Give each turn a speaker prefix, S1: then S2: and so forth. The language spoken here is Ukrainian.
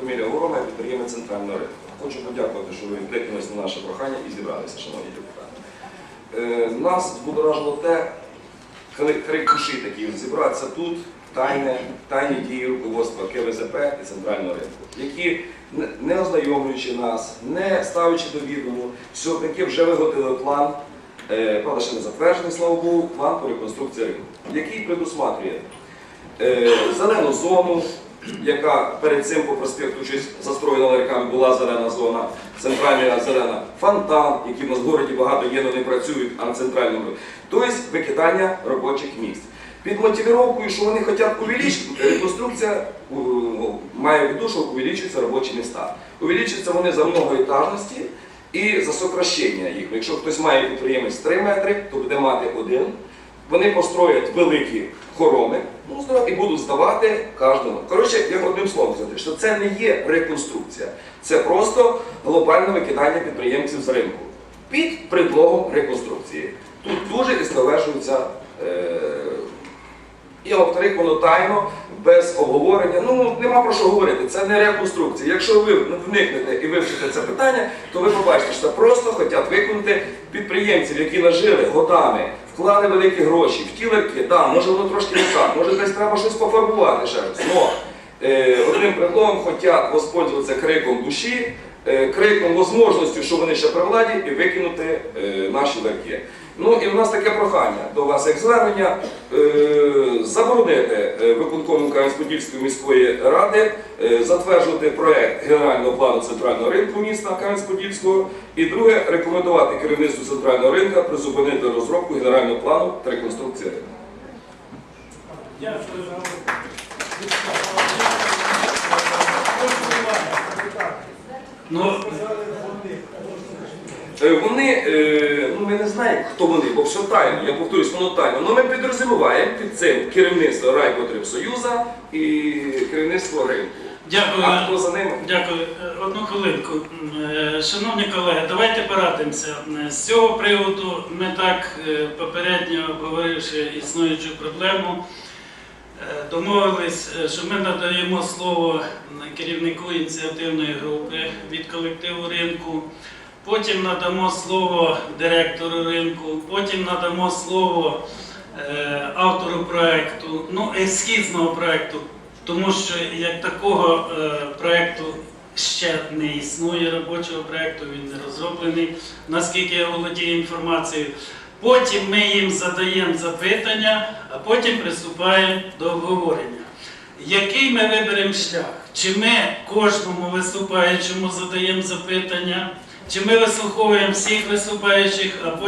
S1: Фамілія Горома, я підприємець центрального ринку. Хочу подякувати, що ви відкликнулись на наше прохання і зібралися, шановні депутати. Е, нас збудоражило те, крик душі такий зібратися тут, тайне, тайні дії руководства КВЗП і центрального ринку, які не- ознайомлюючи нас, не ставлячи до відому, сьогодні вже виготовили план, е, правда, ще не затверджений, слава Богу, план по реконструкції ринку, який предусматрює е, зелену зону, яка перед цим по проспекту щось застроєна ларьками була зелена зона, центральна зелена, фонтан, який в нас в городі багато є, але не працюють, а на центральному. Тобто викидання робочих місць. Під мотивіровкою, що вони хочуть увеличити, реконструкція у, має в виду, що увеличуються робочі міста. Увеличуються вони за многоетажності і за сокращення їх. Якщо хтось має підприємець 3 метри, то буде мати один. Вони построять великі хороми і будуть здавати кожному. Коротше, як одним словом сказати, що це не є реконструкція, це просто глобальне викидання підприємців з ринку під предлогом реконструкції. Тут дуже і стверджується. Е- і во-вторых, воно тайно, без обговорення. Ну, нема про що говорити, це не реконструкція. Якщо ви вникнете і вивчите це питання, то ви побачите, що просто хочуть виконати підприємців, які нажили годами, вклали великі гроші, в ті ларки, да, може воно трошки не так, може десь треба щось пофарбувати ще раз. Но е, одним предлогом хочуть воспользуватися криком душі, е, криком можливістю, що вони ще при владі, і викинути е, наші ларки. Ну і в нас таке прохання до вас, як звернення, е, заборонити е, виконкому Кам'янець-Подільської міської ради е, затверджувати проект генерального плану центрального ринку міста Кам'янець-Подільського. І друге, рекомендувати керівництву центрального ринку призупинити розробку генерального плану та реконструкції ринку.
S2: Дякую за Ну,
S1: Вони, е, ну ми не знаємо, хто вони, бо все тайно, я повторюсь, воно тайно. Ну ми підрозуміваємо під цим керівництво Райпотребсоюзу і керівництво ринку.
S2: дякую.
S1: А хто за ними?
S2: Дякую. Е, Одну хвилинку. Е, Шановні колеги, давайте порадимося. Е, З цього приводу ми так е, попередньо обговоривши існуючу проблему, е, домовились, е, що ми надаємо слово керівнику ініціативної групи від колективу ринку. Потім надамо слово директору ринку, потім надамо слово е, автору проекту, ну ескізного проекту, тому що як такого е, проекту ще не існує робочого проекту, він не розроблений, наскільки я володію інформацією. Потім ми їм задаємо запитання, а потім приступаємо до обговорення. Який ми виберемо шлях? Чи ми кожному виступаючому задаємо запитання, чи ми вислуховуємо всіх виступаючих, а потім.